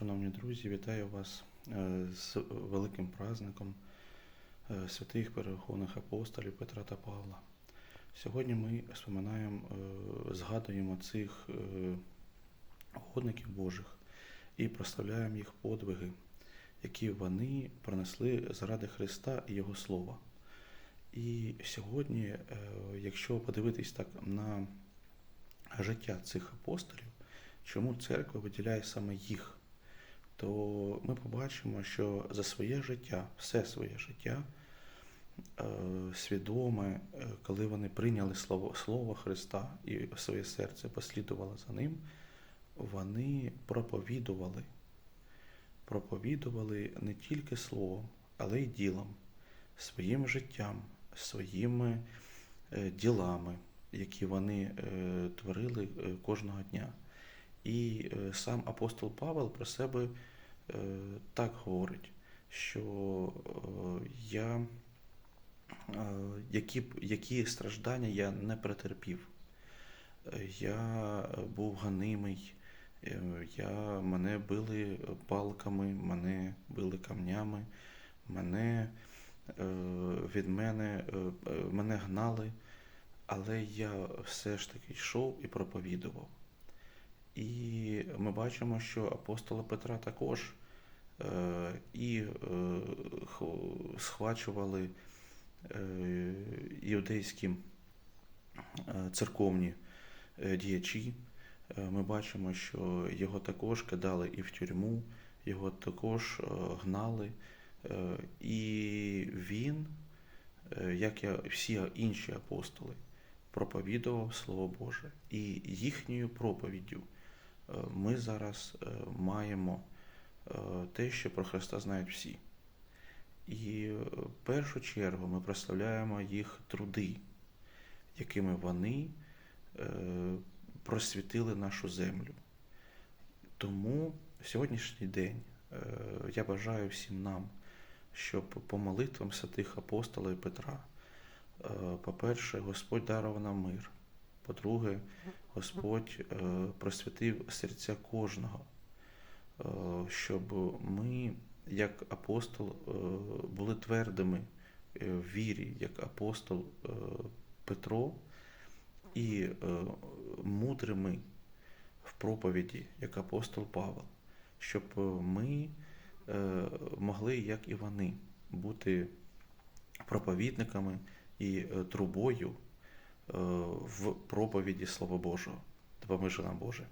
Шановні друзі, вітаю вас е, з великим праздником е, святих перерахованих апостолів Петра та Павла. Сьогодні ми споминаємо, е, згадуємо цих угодників Божих і прославляємо їх подвиги, які вони принесли заради Христа і Його Слова. І сьогодні, якщо подивитись так на життя цих апостолів, чому церква виділяє саме їх, то ми побачимо, що за своє життя, все своє життя, е, свідоме, е, коли вони прийняли слово, слово Христа і своє серце послідували за ним, вони проповідували. Проповідували не тільки словом, але й ділом, своїм життям, своїми е, ділами, які вони творили кожного дня. І е, сам апостол Павел про себе е, так говорить, що е, я, які, які страждання я не претерпів. Я був ганимий, я, мене били палками, мене били камнями, мене, від мене, мене гнали, але я все ж таки йшов і проповідував. І ми бачимо, що апостола Петра також е, і е, схвачували е, іудейські церковні діячі. Ми бачимо, що його також кидали і в тюрму, його також гнали. І він, як і всі інші апостоли, проповідував Слово Боже. І їхньою проповіддю ми зараз е, маємо е, те, що про Христа знають всі. І е, в першу чергу ми прославляємо їх труди, якими вони е, просвітили нашу землю. Тому сьогоднішній день е, я бажаю всім нам, щоб по молитвам святих апостола і Петра, е, по-перше, Господь дарував нам мир. По-друге, Господь е, просвятив серця кожного, е, щоб ми, як апостол, е, були твердими в вірі, як апостол Петро, і мудрими в проповіді, як апостол Павел, щоб ми могли, як і вони, бути проповідниками і трубою в проповіді Слова Божого. Допоможи нам Боже.